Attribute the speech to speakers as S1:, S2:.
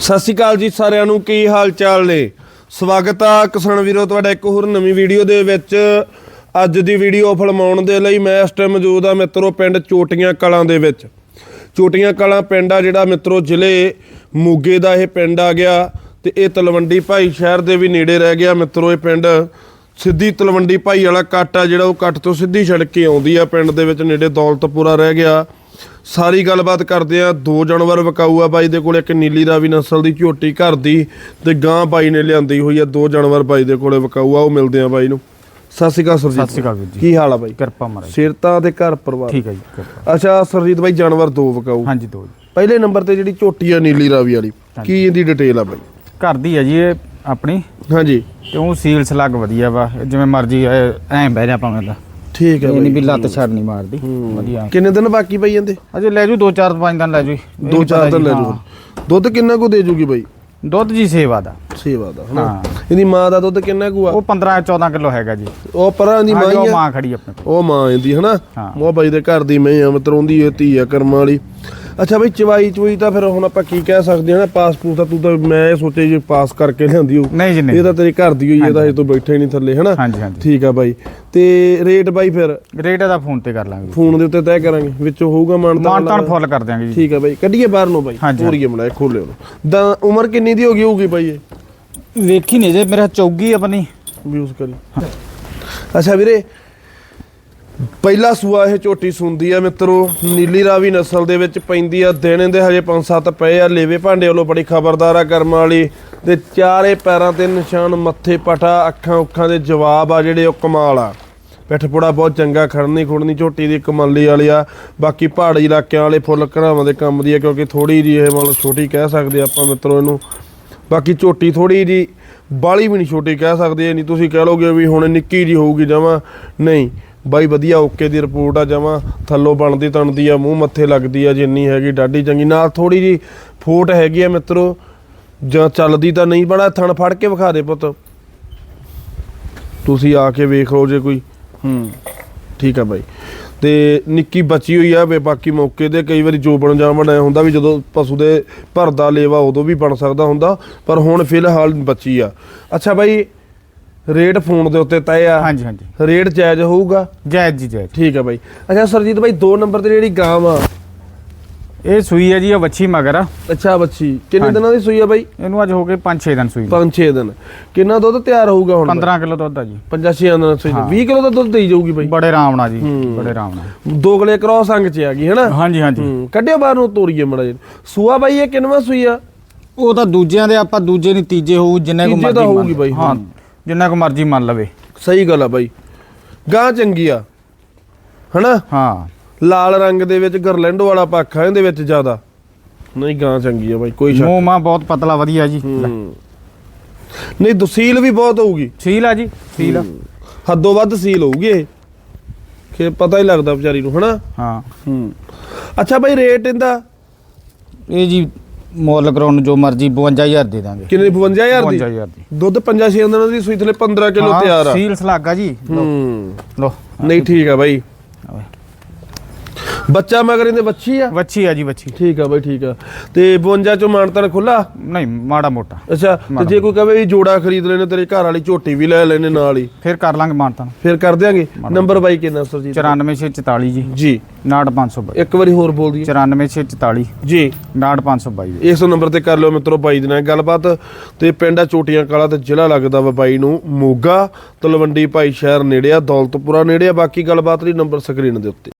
S1: ਸਤਿ ਸ਼੍ਰੀ ਅਕਾਲ ਜੀ ਸਾਰਿਆਂ ਨੂੰ, ਕੀ ਹਾਲ ਚਾਲ ਨੇ? ਸਵਾਗਤ ਆ ਕਿਸਾਨ ਵੀਰੋ, ਤੁਹਾਡਾ ਇੱਕ ਹੋਰ ਨਵੀਂ ਵੀਡੀਓ ਦੇ ਵਿੱਚ। ਅੱਜ ਦੀ ਵੀਡੀਓ ਫਿਲਮਾਉਣ ਦੇ ਲਈ ਮੈਂ ਇਸ ਟਾਈਮ ਮੌਜੂਦ ਆ ਮਿੱਤਰੋ ਪਿੰਡ ਚੋਟੀਆਂ ਕਲਾਂ ਦੇ ਵਿੱਚ। ਚੋਟੀਆਂ ਕਲਾਂ ਪਿੰਡ ਆ ਜਿਹੜਾ ਮਿੱਤਰੋ ਜ਼ਿਲ੍ਹੇ ਮੋਗੇ ਦਾ ਇਹ ਪਿੰਡ ਆ ਗਿਆ ਤੇ ਇਹ ਤਲਵੰਡੀ ਭਾਈ ਸ਼ਹਿਰ ਦੇ ਵੀ ਨੇੜੇ ਰਹਿ ਗਿਆ ਮਿੱਤਰੋ ਇਹ ਪਿੰਡ। ਸਿੱਧੀ ਤਲਵੰਡੀ ਭਾਈ ਵਾਲਾ ਕੱਟ ਆ ਜਿਹੜਾ ਉਹ ਕੱਟ ਤੋਂ ਸਿੱਧੀ ਸੜਕ ਕੇ ਆਉਂਦੀ ਆ ਪਿੰਡ ਦੇ ਵਿੱਚ, ਨੇੜੇ ਦੌਲਤਪੁਰਾ ਰਹਿ ਗਿਆ। ਸਾਰੀ ਗੱਲਬਾਤ ਕਰਦੇ ਆ। ਦੋ ਜਾਨਵਰ ਵਿਕਾਊ ਆ ਬਾਈ ਦੇ ਕੋਲ ਇੱਕ ਨੀਲੀ ਰਾਵੀ ਨਸਲ ਦੀ ਝੋਟੀ ਘਰ ਦੀ ਤੇ ਗਾਂ ਬਾਈ ਨੇ ਲਿਆਂਦੀ ਹੋਈ ਆ। ਦੋ ਜਾਨਵਰ ਬਾਈ ਦੇ ਕੋਲੇ ਵਿਕਾਊ ਆ ਉਹ ਮਿਲਦੇ ਆ ਬਾਈ ਨੂੰ। ਸਤਿ ਸ਼੍ਰੀ ਅਕਾਲ ਸਰਜੀਤ
S2: ਸਤਿ ਸ਼੍ਰੀ ਅਕਾਲ ਵੀਰ ਜੀ।
S1: ਕੀ ਹਾਲ ਆ ਬਾਈ?
S2: ਕਿਰਪਾ ਮਹਾਰਾਜ
S1: ਸਿਰਤਾ ਤੇ ਘਰ ਪਰਿਵਾਰ।
S2: ਠੀਕ ਹੈ ਜੀ ਕਿਰਪਾ।
S1: ਅੱਛਾ ਸਰਜੀਤ ਬਾਈ ਜਾਨਵਰ ਦੋ ਵਿਕਾਊ।
S2: ਹਾਂਜੀ ਦੋ ਜੀ।
S1: ਪਹਿਲੇ ਨੰਬਰ ਤੇ ਜਿਹੜੀ ਝੋਟੀ ਆ ਨੀਲੀ ਰਾਵੀ ਵਾਲੀ ਕੀ ਇਹਦੀ ਡਿਟੇਲ ਆ ਬਾਈ?
S2: ਘਰ ਦੀ ਹੈ ਜੀ ਇਹ ਆਪਣੀ।
S1: ਹਾਂਜੀ।
S2: ਤੇ ਉਹ ਸੀਲ ਸਲੱਗ ਵਧੀਆ ਵਾ। ਜਿਵੇਂ ਮਰਜ਼ੀ ਐਂ ਬਹਿ ਜਾ ਭਾਵੇਂ ਦਾ
S1: ਠੀਕ ਹੈ
S2: ਇਹ ਨਹੀਂ
S1: ਬਾਈ
S2: ਲੱਤ ਛੱਡ ਨਹੀਂ ਮਾਰਦੀ। ਵਧੀਆ।
S1: ਕਿੰਨੇ ਦਿਨ ਬਾਕੀ ਪਈ ਜਾਂਦੇ
S2: ਅਜੇ ਲੈ ਜੂ 2-4 5 ਦਿਨ ਲੈ ਜੂ।
S1: ਦੋ ਚਾਰ ਦਿਨ ਲੈ। ਜੂ ਦੁੱਧ ਕਿੰਨਾ ਕੁ ਦੇ ਜੂਗੀ ਬਾਈ?
S2: ਦੁੱਧ ਜੀ ਸੇਵਾ ਦਾ।
S1: ਸੇਵਾ ਦਾ ਹਨਾ?
S2: ਹਾਂ।
S1: ਇਹਦੀ ਮਾਂ ਦਾ ਦੁੱਧ ਕਿੰਨਾ ਕੁ ਆ?
S2: ਉਹ 15-14 ਕਿਲੋ ਹੈਗਾ ਜੀ।
S1: ਉਹ ਪਰਾਂ ਦੀ ਮਾਂ
S2: ਹਾਂ ਉਹ
S1: ਆ।
S2: ਮਾਂ ਖੜੀ ਆਪਣੇ ਕੋਲ।
S1: ਉਹ ਮਾਂ ਇਹਦੀ ਹਨਾ। ਉਹ ਬਾਈ ਦੇ ਘਰ ਦੀ ਮੈਂ ਆ ਮਤਰੋਂਦੀ ਇਹ ਧੀ ਆ ਕਰਮਾਂ ਵਾਲੀ। ਅੱਛਾ ਬਈ ਚਵਾਈ ਚੁਈ ਤਾਂ ਫਿਰ ਹੁਣ ਆਪਾਂ ਕੀ ਕਹਿ ਸਕਦੇ ਹਾਂ ਨਾ ਪਾਸਪੋਰਟ ਤਾਂ ਤੂੰ ਤਾਂ ਮੈਂ ਇਹ ਸੋਚੇ ਜੇ ਪਾਸ ਕਰਕੇ ਲਿਆਂਦੀ ਹੋ
S2: ਨਹੀਂ ਜੀ ਨਹੀਂ।
S1: ਇਹ ਤਾਂ ਤੇਰੀ ਘਰ ਦੀ ਹੋਈ ਹੈ ਤਾਂ ਇਹ ਤੋਂ ਬੈਠਾ ਹੀ ਨਹੀਂ ਥੱਲੇ ਹਨਾ?
S2: ਹਾਂਜੀ ਹਾਂਜੀ।
S1: ਠੀਕ ਆ ਬਾਈ। ਤੇ ਰੇਟ ਬਾਈ ਫਿਰ?
S2: ਰੇਟ ਇਹਦਾ ਫੋਨ ਤੇ ਕਰ ਲਾਂਗੇ।
S1: ਫੋਨ ਦੇ ਉੱਤੇ ਤੈਅ ਕਰਾਂਗੇ ਵਿੱਚੋਂ ਹੋਊਗਾ ਮਾਨਤਾ
S2: ਮਾਨਤਾਨ ਫੁੱਲ ਕਰ ਦਿਆਂਗੇ ਜੀ।
S1: ਠੀਕ ਆ ਬਾਈ ਕੱਢੀਏ ਬਾਹਰ ਨੂੰ ਬਾਈ
S2: ਹਾਂਜੀ।
S1: ਪੂਰੀਏ ਮੜਾ ਖੋਲਿਓ ਦਾ ਉਮਰ ਕਿੰਨੀ ਦੀ ਹੋ ਗਈ ਹੋਊਗੀ ਬਾਈ ਇਹ?
S2: ਵੇਖੀ ਨਹੀਂ ਜੇ ਮੇਰਾ ਚੌਗੀ ਆਪਣੀ।
S1: ਯੂਜ਼ ਕਰੀ। ਅੱਛਾ ਵੀਰੇ ਪਹਿਲਾ ਸੂਆ ਇਹ ਝੋਟੀ ਸੁੰਦੀ ਆ ਮਿੱਤਰੋ, ਨੀਲੀ ਰਾਵੀ ਨਸਲ ਦੇ ਵਿੱਚ ਪੈਂਦੀ ਆ, ਦਿਨ ਇਹਦੇ ਹਜੇ 5-7 ਪਏ ਆ, ਲੇਵੇ ਭਾਂਡੇ ਵੱਲੋਂ ਬੜੀ ਖਬਰਦਾਰ ਆ ਕਰਮ ਵਾਲੀ ਤੇ ਚਾਰੇ ਪੈਰਾਂ ਤੇ ਨਿਸ਼ਾਨ, ਮੱਥੇ ਪਟਾ ਅੱਖਾਂ ਉੱਖਾਂ ਦੇ ਜਵਾਬ ਆ ਜਿਹੜੇ ਉਹ ਕਮਾਲ ਆ। ਪਿੱਠ ਪੁੜਾ ਬਹੁਤ ਚੰਗਾ, ਖੜਨੀ ਖੁੜਨੀ ਝੋਟੀ ਦੀ ਕਮਾਲੀ ਵਾਲੀ ਆ। ਬਾਕੀ ਪਹਾੜੀ ਇਲਾਕਿਆਂ ਵਾਲੇ ਫੁੱਲ ਘੜਾਵਾਂ ਦੇ ਕੰਮ ਦੀ ਆ, ਕਿਉਂਕਿ ਥੋੜੀ ਜੀ ਇਹ ਮਤਲਬ ਛੋਟੀ ਕਹਿ ਸਕਦੇ ਆਪਾਂ ਮਿੱਤਰੋ ਇਹਨੂੰ। ਬਾਕੀ ਝੋਟੀ ਥੋੜੀ ਜੀ ਬਾਲੀ ਵੀ ਨਹੀਂ ਛੋਟੀ ਕਹਿ ਸਕਦੇ ਨਹੀਂ ਤੁਸੀਂ ਕਹਿ ਲੋਗੇ ਵੀ ਹੁਣ ਨਿੱਕੀ ਜੀ ਹੋਊਗੀ ਜਮਾ, ਨਹੀਂ। ਬਾਈ ਵਧੀਆ ਓਕੇ ਦੀ ਰਿਪੋਰਟ ਆ ਜਮਾ ਥੱਲੋਂ ਬਣਦੀ ਤਣਦੀ ਆ ਮੂੰਹ ਮੱਥੇ ਲੱਗਦੀ ਆ ਜਿੰਨੀ ਹੈਗੀ ਡਾਢੀ ਚੰਗੀ। ਨਾਲ ਥੋੜੀ ਜੀ ਫੋਟ ਹੈਗੀ ਆ ਮਿੱਤਰੋ ਜਾਂ ਚੱਲਦੀ ਤਾਂ ਨਹੀਂ ਬੜਾ ਥਣ ਫੜ ਕੇ ਵਿਖਾ ਦੇ ਪੁੱਤ। ਤੁਸੀਂ ਆ ਕੇ ਵੇਖ ਲਓ ਜੇ ਕੋਈ। ਹੂੰ। ਠੀਕ ਆ ਬਾਈ। ਤੇ ਨਿੱਕੀ ਬਚੀ ਹੋਈ ਆ ਵੇ ਬਾਕੀ ਮੌਕੇ ਤੇ ਕਈ ਵਾਰੀ ਜੋ ਬਣ ਜਾ ਬਣਾਇਆ ਹੁੰਦਾ ਵੀ ਜਦੋਂ ਪਸ਼ੂ ਦੇ ਭਰਦਾ ਲੇਵਾ ਉਦੋਂ ਵੀ ਬਣ ਸਕਦਾ ਹੁੰਦਾ ਪਰ ਹੁਣ ਫਿਲਹਾਲ ਬੱਚੀ ਆ। ਅੱਛਾ ਬਾਈ ਰੇਟ ਫੋਨ ਦੇ ਉੱਤੇ ਤੈਅ ਆ।
S2: ਹਾਂਜੀ ਹਾਂਜੀ।
S1: ਰੇਟ ਜਾਇਜ਼ ਹੋਊਗਾ?
S2: ਜਾਇਜ਼ ਜੀ ਜਾਇਜ਼।
S1: ਠੀਕ ਆ ਬਾਈ। ਅੱਛਾ ਸਰਜੀਤ ਬਾਈ 2 ਨੰਬਰ ਤੇ ਜਿਹੜੀ ਗਾਂ ਆ।
S2: ਇਹ ਸੂਈ ਹੈ ਜੀ ਇਹ ਵੱਛੀ ਮਗਰ ਆ।
S1: ਅੱਛਾ ਬੱਚੀ ਕਿੰਨੇ। ਦਿਨਾਂ ਦੀ ਸੂਈ ਆ ਬਾਈ?
S2: ਇਹਨੂੰ ਅੱਜ ਹੋ ਗਏ 5-6 ਦਿਨ ਸੂਈ ਨੂੰ।
S1: 5-6 ਦਿਨ। ਕਿੰਨਾ ਦੁੱਧ ਤਿਆਰ ਹੋਊਗਾ ਹੁਣ?
S2: 15 ਕਿਲੋ ਦੁੱਧ ਆ ਜੀ।
S1: 5-6 ਦਿਨਾਂ ਸੂਈ
S2: ਹਾਂ।
S1: 20 ਕਿਲੋ ਦਾ ਦੁੱਧ ਦੇਈ ਜਾਊਗੀ ਬਾਈ।
S2: ਬੜੇ ਆਰਾਮ ਨਾਲ ਜੀ। ਬੜੇ ਆਰਾਮ ਨਾਲ।
S1: ਦੋਗਲੇ ਕ੍ਰੋਸ ਅੰਗ ਚ ਆ ਗਈ ਹੈਨਾ?
S2: ਹਾਂਜੀ ਹਾਂਜੀ।
S1: ਹੂੰ। ਕੱਢਿਓ ਬਾਹਰ ਨੂੰ ਤੋਰੀਏ ਮੜਾ ਜੀ ਸੂਆ ਬਾਈ ਇਹ ਕਿੰਨਵਾ ਸੂਈ ਆ?
S2: ਉਹ ਤਾਂ ਦੂਜਿਆਂ ਦੇ ਆਪਾਂ ਦੂਜੇ ਨਹੀਂ ਤੀਜੇ ਹੋਊ ਜਿੰਨੇ ਕੋ
S1: ਤੀਜੇ ਤਾਂ ਹੋਊਗੀ ਬਾਈ,
S2: ਹਾਂ।
S1: ਹਾਂ।
S2: ਜਿੰਨਾ ਕੋ ਮਰਜ਼ੀ ਮੰਨ ਲਵੇ।
S1: ਸਹੀ ਗੱਲ ਆ ਬਾਈ। ਗਾਂ ਚੰਗੀ ਆ। ਹਨਾ?
S2: ਹਾਂ।
S1: ਲਾਲ ਰੰਗ ਦੇ ਵਿੱਚ ਗਰਲੈਂਡੋ ਵਾਲਾ ਪੱਖ ਆ ਇਹਦੇ ਵਿੱਚ ਜ਼ਿਆਦਾ। ਨਹੀਂ ਗਾਂ ਚੰਗੀ ਆ ਬਾਈ ਕੋਈ ਸ਼ੱਕ
S2: ਮੂੰਹ ਮਾ ਬਹੁਤ ਪਤਲਾ ਵਧੀਆ ਜੀ।
S1: ਹੂੰ। ਨਹੀਂ ਦਸੀਲ ਵੀ ਬਹੁਤ ਹੋਊਗੀ।
S2: ਸੀਲ ਆ ਜੀ ਸੀਲ ਆ।
S1: ਹੱਦੋਂ ਵੱਧ ਸੀਲ ਹੋਊਗੀ ਇਹ। ਕਿ ਪਤਾ ਹੀ ਲੱਗਦਾ ਵਿਚਾਰੀ ਨੂੰ ਹਨਾ?
S2: ਹਾਂ।
S1: ਹੂੰ। ਅੱਛਾ ਬਾਈ ਰੇਟ ਇਹਦਾ?
S2: ਇਹ ਜੀ ਮੁੱਲ ਕਰਾਉਣ ਜੋ ਮਰਜ਼ੀ 52000 ਦੇ ਦਾਂਗੇ।
S1: ਕਿੰਨੇ 52000 ਦੀ?
S2: 52000 ਦੀ।
S1: ਦੁੱਧ 5-6 ਦਿਨਾਂ ਦੀ ਸੂਈ ਥਲੇ 15 ਕਿਲੋ ਤਿਆਰ ਆ।
S2: ਸੀਲ ਸਲਾਗਾ ਜੀ।
S1: ਹੂੰ।
S2: ਲੋ
S1: ਨਹੀਂ ਠੀਕ ਆ ਬਾਈ। ਬੱਚਾ ਮਗਰ ਇਹਦੇ ਬੱਚੀ ਆ?
S2: ਵੱਛੀ ਆ ਜੀ ਵੱਛੀ।
S1: ਠੀਕ ਆ ਬਾਈ ਠੀਕ ਆ। ਤੇ 52 ਚੋਂ ਮਾਨਤਨ ਖੁੱਲਾ
S2: ਨਹੀਂ ਮਾੜਾ ਮੋਟਾ।
S1: ਅੱਛਾ ਤੇ ਜੇ ਕੋਈ ਕਹੇ ਵੀ ਜੋੜਾ ਖਰੀਦ ਲੈਣੇ ਤੇਰੇ ਘਰ ਵਾਲੀ ਝੋਟੀ ਵੀ ਲੈ ਲੈਣੇ ਨਾਲ ਹੀ।
S2: ਫਿਰ ਕਰ ਲਾਂਗੇ ਮਾਨਤਾਨ
S1: ਫਿਰ ਕਰ ਦਿਆਂਗੇ। ਨੰਬਰ ਬਾਈ ਕਿੰਨਾ ਸਰਜੀਤ?
S2: 94644 ਜੀ।
S1: ਜੀ।
S2: 9522
S1: ਇੱਕ ਵਾਰੀ ਹੋਰ ਬੋਲ ਦਈਏ।
S2: 94644
S1: ਜੀ।
S2: 9522
S1: ਇਸ ਨੰਬਰ ਤੇ ਕਰ ਲਿਓ ਮਿੱਤਰੋ ਬਾਈ ਦੇ ਨਾਲ ਗੱਲਬਾਤ। ਤੇ ਪਿੰਡ ਆ ਚੋਟੀਆਂ ਕਾਲਾ ਤੇ ਜ਼ਿਲ੍ਹਾ ਲੱਗਦਾ ਵਾ ਬਾਈ ਨੂੰ ਮੋਗਾ ਤਲਵੰਡੀ ਭਾਈ ਸ਼ਹਿਰ ਨੇੜੇ ਆ ਦੌਲਤਪੁਰਾ ਨੇੜੇ ਆ ਬਾਕੀ ਗੱਲਬਾਤ ਲਈ ਨੰਬਰ ਸਕਰੀਨ ਦੇ ਉੱਤੇ।